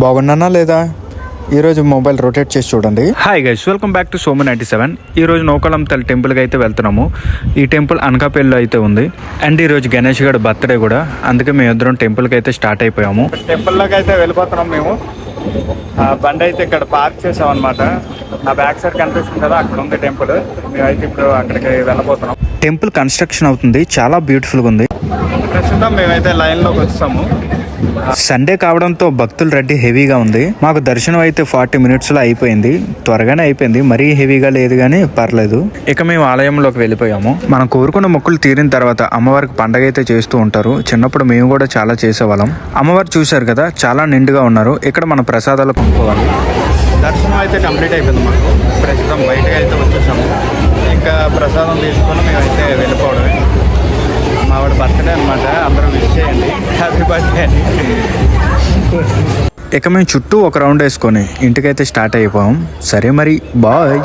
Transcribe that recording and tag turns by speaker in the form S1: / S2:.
S1: బాగున్నానా లేదా? ఈరోజు mobile rotate చేసి చూడండి.
S2: Hi guys welcome back to Soma ninety seven ఈ రోజు నౌకలం తల్లి టెంపుల్కి అయితే వెళ్తున్నాము. ఈ టెంపుల్ అనకాపల్లిలో అయితే ఉంది. అండ్ ఈ రోజు గణేష్ గడ్ బర్త్డే కూడా. అందుకే మేము ఇద్దరం టెంపుల్కి అయితే స్టార్ట్ అయిపోయాము.
S1: టెంపుల్లోకి అయితే వెళ్ళిపోతున్నాం మేము. ఆ బండి అయితే ఇక్కడ పార్క్ చేసాం అనమాట నా బ్యాక్ సైడ్ కనిపిస్తుంది కదా అక్కడ ఉంది టెంపుల్. మేమైతే ఇప్పుడు అక్కడికి వెళ్ళబోతున్నాం.
S2: టెంపుల్ కన్స్ట్రక్షన్ అవుతుంది. చాలా బ్యూటిఫుల్గా ఉంది.
S1: ప్రస్తుతం మేమైతే లైన్లోకి వచ్చాము.
S2: సండే కావడంతో భక్తుల రద్దీ హెవీగా ఉంది. మాకు దర్శనం అయితే ఫార్టీ మినిట్స్లో అయిపోయింది. త్వరగానే అయిపోయింది. మరీ హెవీగా లేదు కానీ పర్లేదు. ఇక మేము ఆలయంలోకి వెళ్ళిపోయాము. మనం కోరుకున్న మొక్కులు తీరిన తర్వాత అమ్మవారికి పండగ అయితే చేస్తూ ఉంటారు. చిన్నప్పుడు మేము కూడా చాలా చేసేవాళ్ళం. అమ్మవారు చూశారు కదా చాలా నిండుగా ఉన్నారు. ఇక్కడ మన ప్రసాదాలు పంపుకోవాలి.
S1: దర్శనం అయితే కంప్లీట్ అయిపోయింది మాకు. ప్రస్తుతం బయటకు అయితే వచ్చేసాము. ఇంకా ప్రసాదం తీసుకొని మేమైతే వెళ్ళిపోవడమే. మా వాడి బర్త్డే అనమాట అందరూ విష్ చేయండి. హ్యాపీ బర్త్డే అని
S2: ఇక మేము చుట్టూ ఒక రౌండ్ వేసుకొని ఇంటికైతే స్టార్ట్ అయిపోయాం. సరే మరి బాయ్.